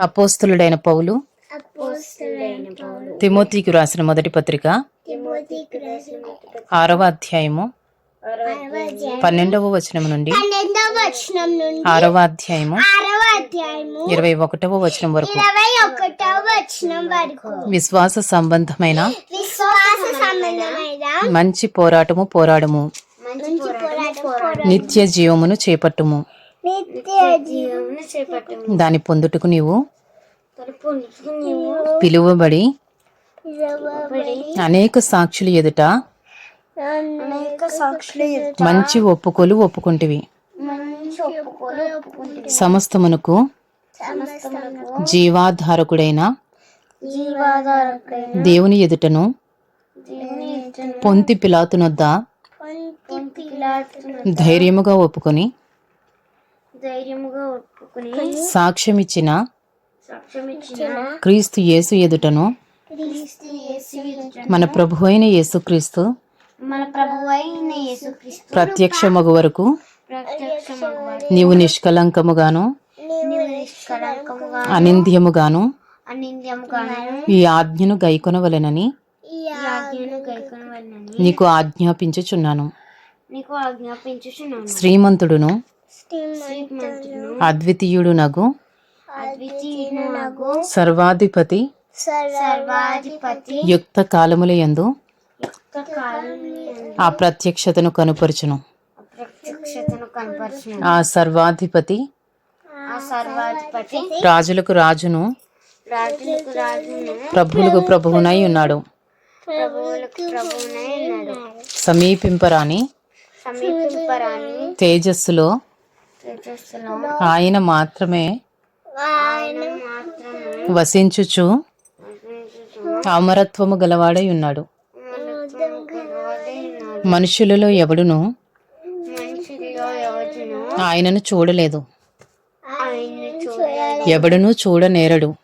అపోస్తులుడైన పౌలు తిమోతికి రాసిన మొదటి పత్రిక ఆరవ అధ్యాయము పన్నెండవ వచనం నుండి ఆరవ అధ్యాయము ఇరవై ఒకటవ వచనం వరకు విశ్వాస సంబంధమైన మంచి పోరాటము పోరాడము నిత్య జీవమును చేపట్టము. దాని పొందుటకు నీవు పిలువబడి అనేక సాక్షులు ఎదుట మంచి ఒప్పుకోలు ఒప్పుకుంటివి. సమస్తమునకు జీవాధారకుడైన దేవుని ఎదుటను పొంతి పిలాతునొద్ద ధైర్యముగా ఒప్పుకొని ధైర్యముగా ఒప్పుకుని సాక్ష్యమిచ్చిన సాక్ష్యం ఇచ్చిన క్రీస్తు యేసు ఎదుటను క్రీస్తు యేసు ఎదుట మన ప్రభు అయిన యేసుక్రీస్తు మన ప్రభు అయిన యేసుక్రీస్తు ప్రత్యక్షమగు వరకు నీవు నిష్కలంకముగాను అనింద్యముగాను అనింద్యముగాను ఈ ఆజ్ఞను గైకొనవలెనని ఈ ఆజ్ఞను గైకొనవలనని నీకు ఆజ్ఞాపించుచున్నాను. నీకు ఆజ్ఞాపించుచున్నాను. శ్రీమంతుడును అద్వితీయుడునగు అద్వితీయునగు సర్వాధిపతి. సర్వాధిపతి. యుక్త కాలముల యందు. ఆ ప్రత్యక్షతను కనుపరచును. ఆ సర్వాధిపతి. ఆ సర్వాధిపతి. రాజులకు రాజును. రాజులకు రాజును. ప్రభువులకు ప్రభువునై ఉన్నాడు. ప్రభువులకు ప్రభువునై ఉన్నాడు. సమీపింపరాని. తేజస్సులో. ఆయన మాత్రమే వసించుచు అమరత్వము గలవాడై ఉన్నాడు. మనుషులలో ఎవడును ఆయనను చూడలేదు. ఎవడును చూడనేరడు.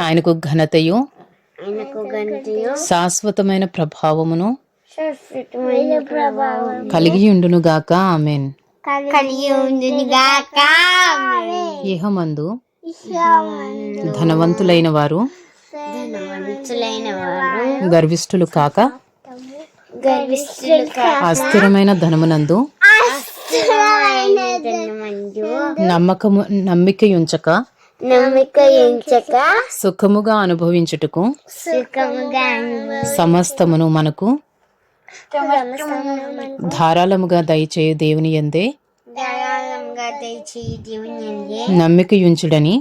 ఆయనకు ఘనతయు శాశ్వతమైన ప్రభావమును కలిగి ఉండునుగాక ఆమెన్. కలిగి ఉందని గాక ఇహమందు ధనవంతులైన వారు ధనవంతులైన వారు గర్విష్ఠులు కాక. గర్విష్ఠులు అస్థిరమైన ధనమునందు నమ్మకము నమ్మిక ఎంచక సుఖముగా అనుభవించుటకు సుఖముగా సమస్తమును మనకు ధారాళముగా దయచేయు దేవుని ఎందే ధారాళంగా దయచేయి దేవుని అందే నమ్మికయుంచుడని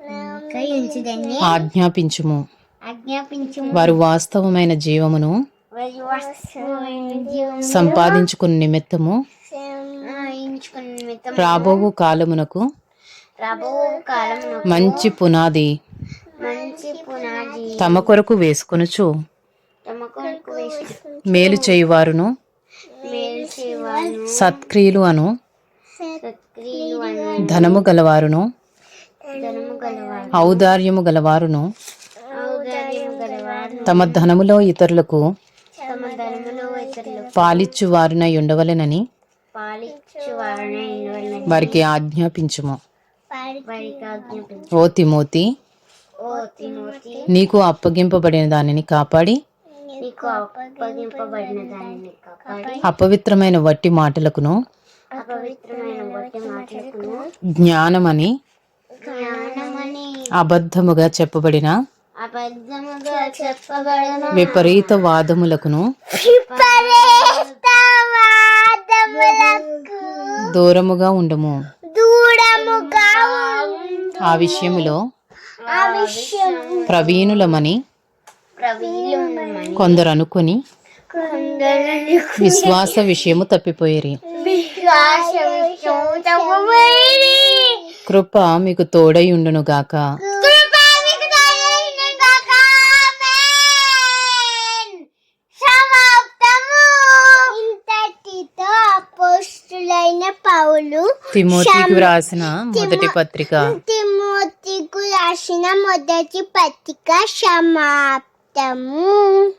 నమ్మిక ఎంచుదని ఆజ్ఞాపించుము. ఆజ్ఞాపించు వారు వాస్తవమైన జీవమును వారి వస్తువైన జీవం సంపాదించుకుని నిమిత్తము రాబోవు కాలమునకు మంచి పునాది మంచి పునాది తమ కొరకు వేసుకొనుచు. మేలు చేయువారును. సత్క్రియలు అను ధనము గలవారును. ఔదార్యము గలవారును. తమ ధనములో ఇతరులకు పాలిచ్చు వారునై ఉండవలెనని వారికి ఆజ్ఞాపించుము. ఓ తిమోతి నీకు అప్పగింపబడిన దానిని కాపాడి అపవిత్రమైన వట్టి మాటలకును జ్ఞానమని అబద్ధముగా చెప్పబడిన విపరీత వాదములకును దూరముగా ఉండము. ఆ విషయములో ప్రవీణులమని కొందరు అనుకొని విశ్వాస విషయము తప్పిపోయిరి. కృప మీకు తోడై ఉండునుగాక కృపా మీకు దయచేయునుగాక. ఆమేన్. సమాప్తము. ఇంతటితో అపోస్తులైన పౌలు తిమోతికి వ్రాసిన మొదటి పత్రిక. తిమోతికు రాసిన మొదటి పత్రిక the moon.